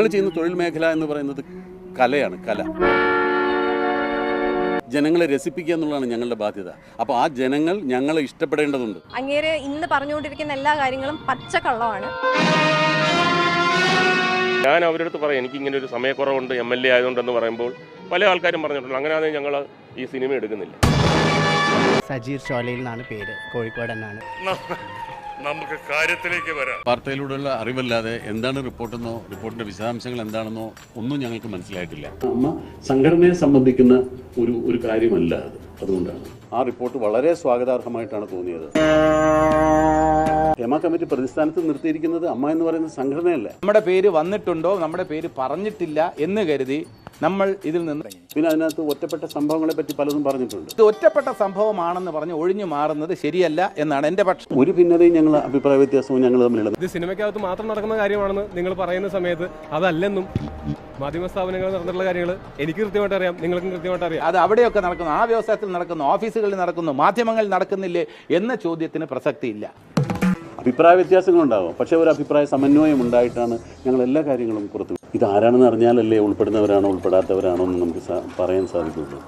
ഞങ്ങൾ ചെയ്യുന്ന തൊഴിൽ മേഖല എന്ന് പറയുന്നത് കലയാണ് കല. ജനങ്ങളെ രസിപ്പിക്കുക എന്നുള്ളതാണ് ഞങ്ങളുടെ ബാധ്യത. അപ്പോൾ ആ ജനങ്ങൾ ഞങ്ങളെ ഇഷ്ടപ്പെടേണ്ടതുണ്ട്. അങ്ങേര് ഇന്ന് പറഞ്ഞുകൊണ്ടിരിക്കുന്ന എല്ലാ കാര്യങ്ങളും പച്ചക്കള്ളമാണ്. ഞാൻ അവരുടെ അടുത്ത് പറയാം എനിക്ക് ഇങ്ങനെ ഒരു സമയക്കുറവുണ്ട് എം എൽ എ ആയതുകൊണ്ടെന്ന് പറയുമ്പോൾ പല ആൾക്കാരും പറഞ്ഞിട്ടുണ്ട് അങ്ങനെയാണെങ്കിൽ ഞങ്ങൾ ഈ സിനിമ എടുക്കുന്നില്ല. സജീർ ഷോലയിൽ നിന്നാണ് പേര് കോഴിക്കോട് തന്നെയാണ് നമുക്ക് കാര്യത്തിലേക്ക് വരാം. വാർത്തയിലൂടെയുള്ള അറിവല്ലാതെ എന്താണ് റിപ്പോർട്ടെന്നോ റിപ്പോർട്ടിന്റെ വിശദാംശങ്ങൾ എന്താണെന്നോ ഒന്നും ഞങ്ങൾക്ക് മനസ്സിലായിട്ടില്ല. അമ്മ സംഘടനയെ സംബന്ധിക്കുന്ന ഒരു ഒരു കാര്യമല്ല അത്. അതുകൊണ്ടാണ്. ആ റിപ്പോർട്ട് വളരെ സ്വാഗതാർഹമായിട്ടാണ് തോന്നിയത്. ഹേമ കമ്മിറ്റി പ്രതിസ്ഥാനത്ത് നിർത്തിയിരിക്കുന്നത് അമ്മ എന്ന് പറയുന്ന സംഘടനയല്ല. നമ്മുടെ പേര് വന്നിട്ടുണ്ടോ നമ്മുടെ പേര് പറഞ്ഞിട്ടില്ല എന്ന് കരുതി നമ്മൾ ഇതിൽ നിന്ന് പിന്നെ അതിനകത്ത് ഒറ്റപ്പെട്ട സംഭവങ്ങളെ പറ്റി പലതും പറഞ്ഞിട്ടുണ്ട്. ഇത് ഒറ്റപ്പെട്ട സംഭവമാണെന്ന് പറഞ്ഞ് ഒഴിഞ്ഞു മാറുന്നത് ശരിയല്ല എന്നാണ് എന്റെ പക്ഷം. ഒരു ഭിന്നതയും ഞങ്ങൾ അഭിപ്രായ വ്യത്യാസവും ഞങ്ങൾ തമ്മിലുള്ളത് ഇത് സിനിമയ്ക്കകത്ത് മാത്രം നടക്കുന്ന കാര്യമാണെന്ന് നിങ്ങൾ പറയുന്ന സമയത്ത് അതല്ലെന്നും മാധ്യമ സ്ഥാപനങ്ങൾ നടന്നിട്ടുള്ള കാര്യങ്ങൾ എനിക്ക് കൃത്യമായിട്ട് അറിയാം നിങ്ങൾക്കും കൃത്യമായിട്ട് അറിയാം. അത് അവിടെയൊക്കെ നടക്കുന്നു. ആ വ്യവസായത്തിൽ നടക്കുന്നു ഓഫീസുകളിൽ നടക്കുന്നു മാധ്യമങ്ങളിൽ നടക്കുന്നില്ലേ എന്ന ചോദ്യത്തിന് പ്രസക്തിയില്ല. അഭിപ്രായ വ്യത്യാസങ്ങളുണ്ടാവും പക്ഷേ ഒരു അഭിപ്രായ സമന്വയം ഉണ്ടായിട്ടാണ് ഞങ്ങൾ എല്ലാ കാര്യങ്ങളും പുറത്തു ഇത് ആരാണെന്ന് അറിഞ്ഞാലല്ലേ ഉൾപ്പെടുന്നവരാണോ ഉൾപ്പെടാത്തവരാണോ എന്ന് നമുക്ക് പറയാൻ സാധിക്കുള്ളൂ.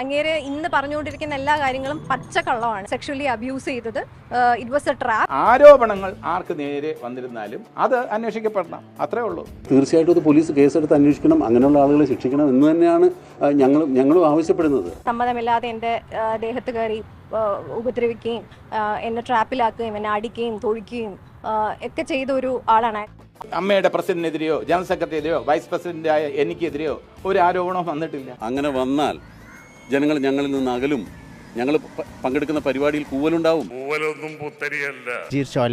അങ്ങേര് ഇന്ന് പറഞ്ഞുകൊണ്ടിരിക്കുന്ന എല്ലാ കാര്യങ്ങളും പച്ചക്കള്ളമാണ്. സെക്ഷലി അബ്യൂസ് ചെയ്തത് ഇറ്റ് വാസ് എ ട്രാപ്പ് ആരോപണങ്ങൾ ആർക്ക് നേരെ വന്നിരുന്നാലും അത് അന്വേഷിക്കപ്പെടണം. അത്രേ ഉള്ളൂ. തീർച്ചയായിട്ടും അത് പോലീസ് കേസെടുത്ത് അന്വേഷിക്കണം അങ്ങനെയുള്ള ആളുകളെ ശിക്ഷിക്കണം എന്ന് തന്നെയാണ് ഞങ്ങളും ഞങ്ങളും ആവശ്യപ്പെടുന്നത്. സമ്മതമില്ലാതെ എന്റെ ദേഹത്ത് കയറി ഉപദ്രവിക്കുകയും എന്നെ ട്രാപ്പിലാക്കുകയും എന്നെ അടിക്കുകയും തൊഴിക്കുകയും ഒക്കെ ചെയ്ത ഒരു ആളാണ് അമ്മയുടെ പ്രസിഡന്റിനെതിരെയോ ജനറൽ സെക്രട്ടറിയെതിരെയോ വൈസ് പ്രസിഡന്റായ എനിക്കെതിരെയോ ഒരു ആരോപണവും വന്നിട്ടില്ല. അങ്ങനെ വന്നാൽ ജനങ്ങൾ ഞങ്ങളിൽ നിന്ന് അകലും. ഞങ്ങൾ പങ്കെടുക്കുന്ന പരിപാടിയിൽ കൂവലുണ്ടാവും. പൂവലൊന്നും പുത്തരിയല്ല.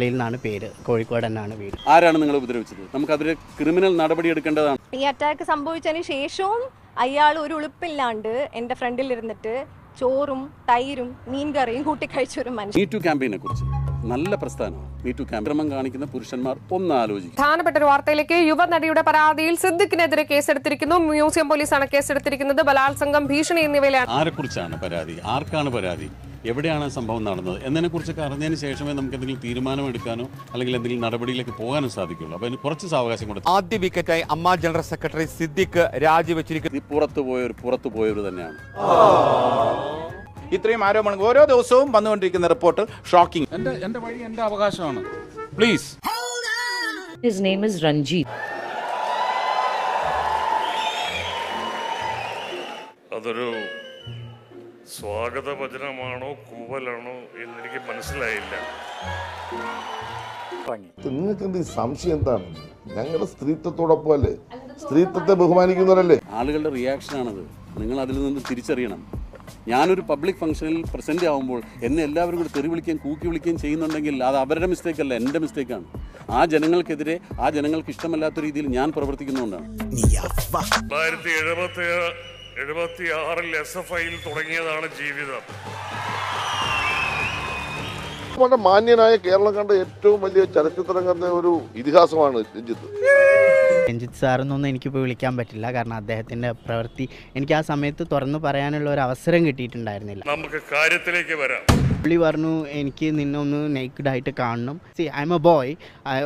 നിന്നാണ് പേര്. കോഴിക്കോട് എന്നാണ് വീട്. ആരാണ് നിങ്ങൾ ഉപദ്രവിച്ചത്? നമുക്ക് അതിലെ ക്രിമിനൽ നടപടി എടുക്കേണ്ടതാണ്. ഈ അറ്റാക്ക് സംഭവിച്ചതിന് ശേഷവും അയാൾ ഒരു ഉളുപ്പില്ലാണ്ട് എന്റെ ഫ്രണ്ടിൽ ഇരുന്നിട്ട് ചോറും തൈരും മീൻകറിയും കൂട്ടി കഴിച്ച ഒരു മനുഷ്യൻ ക്യാമ്പയിനെ കുറിച്ച് നല്ല പ്രസ്ഥാനമാണ്. മീ ടു ക്യാമ്പ് കാണിക്കുന്ന പുരുഷന്മാർ ഒന്ന് ആലോചിക്കും പ്രധാനപ്പെട്ട ഒരു വാർത്തയിലേക്ക് യുവനടിയുടെ പരാതിയിൽ സിദ്ദിഖിനെതിരെ കേസെടുത്തിരിക്കുന്നു. മ്യൂസിയം പോലീസാണ് കേസെടുത്തിരിക്കുന്നത്. ബലാത്സംഗം ഭീഷണി എന്നിവയിലാണ്. ആരെക്കുറിച്ചാണ് പരാതി? ആർക്കാണ് പരാതി? എവിടെയാണ് സംഭവം നടന്നത്? എന്നതിനെ കുറിച്ചൊക്കെ അറിഞ്ഞതിന് ശേഷമേ നമുക്ക് എന്തെങ്കിലും തീരുമാനമെടുക്കാനോ അല്ലെങ്കിൽ എന്തെങ്കിലും നടപടിയിലേക്ക് പോകാനോ സാധിക്കുള്ളൂ. അപ്പോൾ അതിന് കുറച്ച് സാവകാശം കൊടുത്തു. ആദ്യ വിക്കറ്റായി അമ്മ ജനറൽ സെക്രട്ടറി സിദ്ദിഖ് രാജിവെച്ചിരിക്കുന്നു. ഈ പുറത്തു പോയവർ പുറത്തു പോയവർ തന്നെയാണ്. ഇത്രയും ആരോപണങ്ങൾ ഓരോ ദിവസവും വന്നുകൊണ്ടിരിക്കുന്ന റിപ്പോർട്ട് ഷോക്കിംഗ്. എന്റെ എന്റെ വഴി എന്റെ അവകാശമാണ്. Please His name is Ranjit. അതൊരു സ്വാഗത വചനമാണോ കൂവലാണോ എന്നെനിക്ക് മനസ്സിലായില്ല. നിങ്ങൾക്ക് എന്ത് സംശയം എന്താണ്? ഞങ്ങളുടെ സ്ത്രീത്വത്തോടൊപ്പം അല്ലേ സ്ത്രീത്വത്തെ ബഹുമാനിക്കുന്നവരല്ലേ? ആളുകളുടെ റിയാക്ഷൻ ആണത്. നിങ്ങൾ അതിൽ നിന്ന് തിരിച്ചറിയണം. ഞാനൊരു പബ്ലിക് ഫംഗ്ഷനിൽ പ്രസന്റ് ആവുമ്പോൾ എന്നെ എല്ലാവരും കൂടി തെറി വിളിക്കുകയും കൂക്കി വിളിക്കുകയും ചെയ്യുന്നുണ്ടെങ്കിൽ അത് അവരുടെ മിസ്റ്റേക്ക് അല്ല എന്റെ മിസ്റ്റേക്കാണ് ആ ജനങ്ങൾക്കെതിരെ ആ ജനങ്ങൾക്ക് ഇഷ്ടമല്ലാത്ത രീതിയിൽ ഞാൻ പ്രവർത്തിക്കുന്നതുകൊണ്ടാണ്. തൊള്ളായിരത്തി എഴുപത്തി എഴുപത്തി ആറിൽ എസ് എഫ് ഐയിൽ തുടങ്ങിയതാണ് ജീവിതം. മാന്യനായ കേരളം കണ്ട ഏറ്റവും വലിയ ചലച്ചിത്രം കണ്ട ഒരു ഇതിഹാസമാണ് രഞ്ജിത്ത്. രഞ്ജിത്ത് സാറെന്നൊന്നും എനിക്കിപ്പോൾ വിളിക്കാൻ പറ്റില്ല. കാരണം അദ്ദേഹത്തിന്റെ പ്രവൃത്തി എനിക്ക് ആ സമയത്ത് തുറന്നു പറയാനുള്ള ഒരു അവസരം കിട്ടിയിട്ടുണ്ടായിരുന്നില്ല. നമുക്ക് കാര്യത്തിലേക്ക് വരാം. പുള്ളി പറഞ്ഞു എനിക്ക് നിന്നൊന്ന് ആയിട്ട് കാണണം. C I M A boy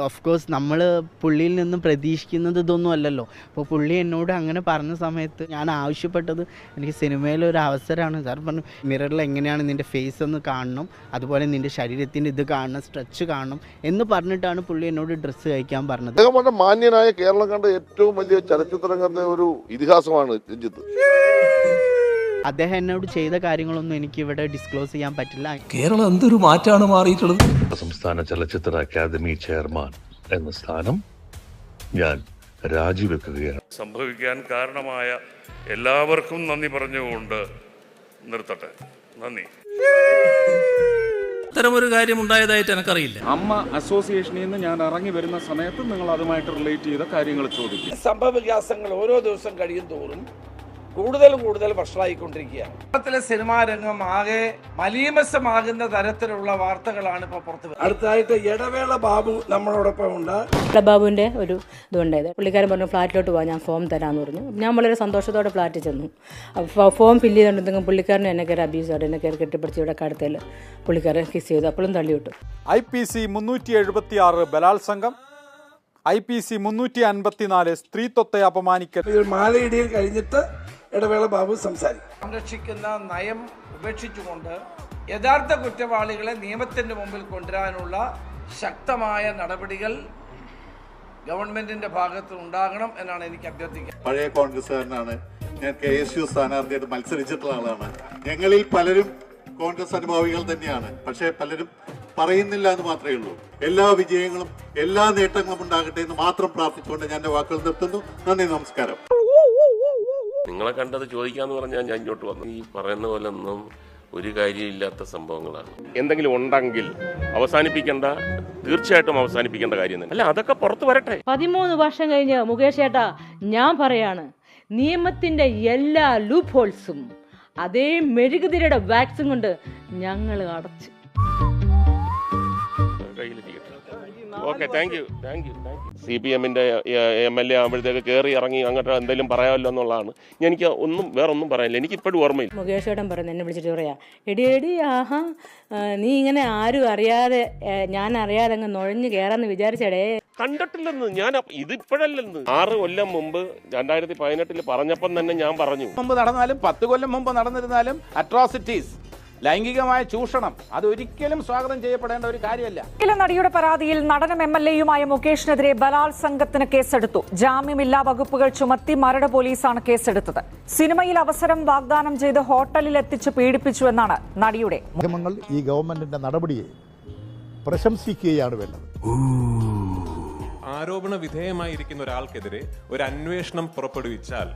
of course നമ്മൾ പുള്ളിയിൽ നിന്ന് പ്രതീക്ഷിക്കുന്നത് ഇതൊന്നും അല്ലല്ലോ. അപ്പോൾ പുള്ളി എന്നോട് അങ്ങനെ പറഞ്ഞ സമയത്ത് ഞാൻ ആവശ്യപ്പെട്ടത് എനിക്ക് സിനിമയിൽ ഒരു അവസരമാണ്. സാർ പറഞ്ഞു മിററിൽ എങ്ങനെയാണ് നിന്റെ ഫേസ് ഒന്ന് കാണണം? അതുപോലെ നിന്റെ ശരീരത്തിന്റെ ഇത് കാണണം സ്ട്രെച്ച് കാണണം. എന്ന് പറഞ്ഞിട്ടാണ് പുള്ളി എന്നോട് ഡ്രസ്സ് കഴിക്കാൻ പറഞ്ഞത്. മാന്യനായ കേരളം കണ്ട ഏറ്റവും വലിയ ചലച്ചിത്രങ്ങളുടെ ഒരു ഇതിഹാസമാണ് രഞ്ജിത്ത്. അദ്ദേഹം എന്നോട് ചെയ്ത കാര്യങ്ങളൊന്നും എനിക്ക് ഇവിടെ ഡിസ്ക്ലോസ് ചെയ്യാൻ പറ്റില്ല. കേരളം എന്തൊരു മാറ്റാണ് മാറിയിട്ടുള്ളത്? സംസ്ഥാന ചലച്ചിത്ര അക്കാദമി ചെയർമാൻ എന്ന സ്ഥാനം ഞാൻ രാജിവെക്കുകയാണ്. സംഭവിക്കാൻ കാരണമായ എല്ലാവർക്കും നന്ദി പറഞ്ഞുകൊണ്ട് നിർത്തട്ടെ. നന്ദി. അത്തരമൊരു കാര്യം ഉണ്ടായതായിട്ട് എനിക്കറിയില്ല. അമ്മ അസോസിയേഷനിൽ നിന്ന് ഞാൻ ഇറങ്ങി വരുന്ന സമയത്ത് നിങ്ങൾ അതുമായിട്ട് റിലേറ്റ് ചെയ്ത കാര്യങ്ങൾ ചോദിക്കും. സംഭവ വികാസങ്ങൾ ഓരോ ദിവസം കഴിയും തോറും കൂടുതൽ കൂടുതൽ വഷളായിക്കൊണ്ടിരിക്കുകയാണ്. കേരളത്തിലെ സിനിമാ രംഗം ആകെ മലീമസമാകുന്ന തരത്തിലുള്ള വാർത്തകളാണ് ഇപ്പോൾ പുറത്തു വരുന്നത്. അടുത്തായിട്ട് ഇടവേള ബാബു നമ്മളോടൊപ്പം ഉണ്ട്. ബാബുവിന്റെ ഒരു ഇതുണ്ടായത്. പുള്ളിക്കാരൻ പറഞ്ഞു ഫ്ലാറ്റിലോട്ട് പോകാം ഞാൻ ഫോം തരാമെന്ന് പറഞ്ഞു. ഞാൻ വളരെ സന്തോഷത്തോടെ ഫ്ലാറ്റിൽ ചെന്നു. ഫോം ഫില്ല് ചെയ്തുകൊണ്ടെങ്കിൽ പുള്ളിക്കാരൻ എന്നെ കയറി അബ്യൂസ് ആയിട്ട് എന്നെ കയറി കെട്ടിപ്പിടിച്ച് ഇവിടെ കടത്തിൽ പുള്ളിക്കാരൻ കിസ് ചെയ്തു. അപ്പോഴും തള്ളി വിട്ടു. ഐ പി സി മുന്നൂറ്റി എഴുപത്തി ആറ് ബലാത്സംഗം. ഐ പി സി മുന്നൂറ്റി അൻപത്തിനാല് സ്ത്രീത്വത്തെ അപമാനിക്കൽ. മാലയിടിയിൽ കഴിഞ്ഞിട്ട് ഇടവേള ബാബു സംസാരിക്കും. സംരക്ഷിക്കുന്ന നയം ഉപേക്ഷിച്ചുകൊണ്ട് യഥാർത്ഥ കുറ്റവാളികളെ നിയമത്തിന്റെ മുമ്പിൽ കൊണ്ടുവരാനുള്ള ശക്തമായ നടപടികൾ ഗവൺമെന്റിന്റെ ഭാഗത്ത് ഉണ്ടാകണം എന്നാണ് എനിക്ക് അഭ്യർത്ഥിക്കുന്നത്. പഴയ കോൺഗ്രസ്സുകാരനാണ് ഞാൻ കെ എസ് യു സ്ഥാനാർത്ഥിയായിട്ട് മത്സരിച്ചിട്ടുള്ള ആളാണ്. ഞങ്ങളിൽ പലരും കോൺഗ്രസ് അനുഭാവികൾ തന്നെയാണ്. പക്ഷേ പലരും പറയുന്നില്ല എന്ന് മാത്രമേ ഉള്ളൂ. എല്ലാ വിജയങ്ങളും എല്ലാ നേട്ടങ്ങളും ഉണ്ടാകട്ടെ എന്ന് മാത്രം പ്രാർത്ഥിച്ചുകൊണ്ട് ഞാൻ എന്റെ വാക്കുകൾ നിർത്തുന്നു. നന്ദി നമസ്കാരം. നിങ്ങളെ കണ്ടത് ചോദിക്കാന്ന് പറഞ്ഞാൽ ഞാൻ ഇങ്ങോട്ട് വന്നു. ഈ പറയുന്ന പോലെ ഒന്നും ഒരു കാര്യമില്ലാത്ത സംഭവങ്ങളാണ്. എന്തെങ്കിലും ഉണ്ടെങ്കിൽ അവസാനിപ്പിക്കേണ്ട തീർച്ചയായിട്ടും അവസാനിപ്പിക്കേണ്ട കാര്യം തന്നെ. അല്ല അതൊക്കെ പുറത്തു വരട്ടെ. പതിമൂന്ന് വർഷം കഴിഞ്ഞ് മുകേഷ് ഏട്ടാ ഞാൻ പറയാണ് നിയമത്തിന്റെ എല്ലാ ലൂപ്പ് ഹോൾസും അതേ മെഴുകുതിരയുടെ വാക്സിൻ കൊണ്ട് ഞങ്ങൾ അടച്ചു. Okay thank you thank you thank you C P എമ്മിന്റെ എം എൽ എ ആകുമ്പോഴത്തേക്ക് കയറി ഇറങ്ങി അങ്ങോട്ട് എന്തെങ്കിലും പറയാമല്ലോ എന്നുള്ളതാണ്. എനിക്ക് ഒന്നും വേറെ ഒന്നും പറയാനില്ല. എനിക്ക് ഇപ്പോഴും ഓർമ്മയില്ല. മുകേഷ് ഏടൻ പറഞ്ഞു എന്നെ വിളിച്ചിട്ട് പറയാ. എടി എടി ആഹാ നീ ഇങ്ങനെ ആരും അറിയാതെ ഞാൻ അറിയാതെ അങ്ങ് നുഴഞ്ഞു കയറാന്ന് വിചാരിച്ചടേ. കണ്ടിട്ടില്ലെന്ന് ഞാൻ ഇതിപ്പോഴല്ലെന്ന് ആറ് കൊല്ലം മുമ്പ് രണ്ടായിരത്തി പതിനെട്ടിൽ പറഞ്ഞപ്പം തന്നെ ഞാൻ പറഞ്ഞു. മുമ്പ് നടന്നാലും പത്ത് കൊല്ലം മുമ്പ് നടന്നിരുന്നാലും അട്രോസിറ്റീസ് ലൈംഗികമായ ചൂഷണം അത് ഒരിക്കലും സ്വാഗതം ചെയ്യപ്പെടേണ്ട ഒരു കാര്യമല്ല. ഒരിക്കലും നടിയുടെ പരാതിയിൽ നടനം എം എൽ എയുമായ മുകേഷിനെതിരെ ബലാത്സംഗത്തിന് കേസെടുത്തു. ജാമ്യമില്ലാ വകുപ്പുകൾ ചുമത്തി മരട് പോലീസാണ് കേസെടുത്തത്. സിനിമയിൽ അവസരം വാഗ്ദാനം ചെയ്ത് ഹോട്ടലിൽ എത്തിച്ച് പീഡിപ്പിച്ചുവെന്നാണ് നടിയുടെ മാധ്യമങ്ങൾ ഈ ഗവൺമെന്റിന്റെ നടപടിയെ പ്രശംസിക്കുകയാണ് വേണ്ടത്. ആരോപണ വിധേയമായിരിക്കുന്ന ഒരാൾക്കെതിരെ ഒരു അന്വേഷണം പുറപ്പെടുവിച്ചാൽ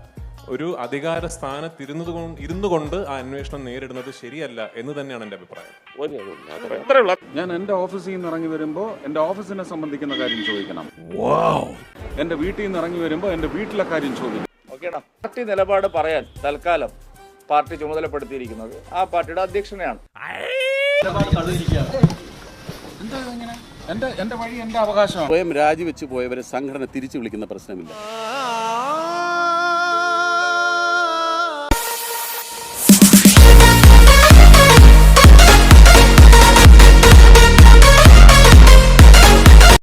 ഒരു അധികാര സ്ഥാനത്തിരുന്നത് കൊണ്ട് ഇരുന്നു കൊണ്ട് ആ അന്വേഷണം നേരിടുന്നത് ശരിയല്ല എന്ന് തന്നെയാണ് എന്റെ അഭിപ്രായം. ഞാൻ എന്റെ ഓഫീസിൽ നിന്ന് ഇറങ്ങി വരുമ്പോൾ എന്റെ ഓഫീസിനെ സംബന്ധിക്കുന്ന കാര്യം ചോദിക്കണം. എന്റെ വീട്ടിൽ നിന്ന് ഇറങ്ങി വരുമ്പോൾ എന്റെ വീട്ടിലെ കാര്യം ചോദിക്കണം. ഓക്കേടാ. പാർട്ടി നിലപാട് പറയാൻ തൽക്കാലം പാർട്ടി ചുമതലപ്പെടുത്തിയിരിക്കുന്നത് ആ പാർട്ടിയുടെ അധ്യക്ഷനെയാണ്. എന്റെ എന്റെ വഴി എന്റെ അവകാശമാണ്. സ്വയം രാജിവെച്ച് പോയവരെ സംഘടന തിരിച്ചു വിളിക്കുന്ന പ്രശ്നമില്ല.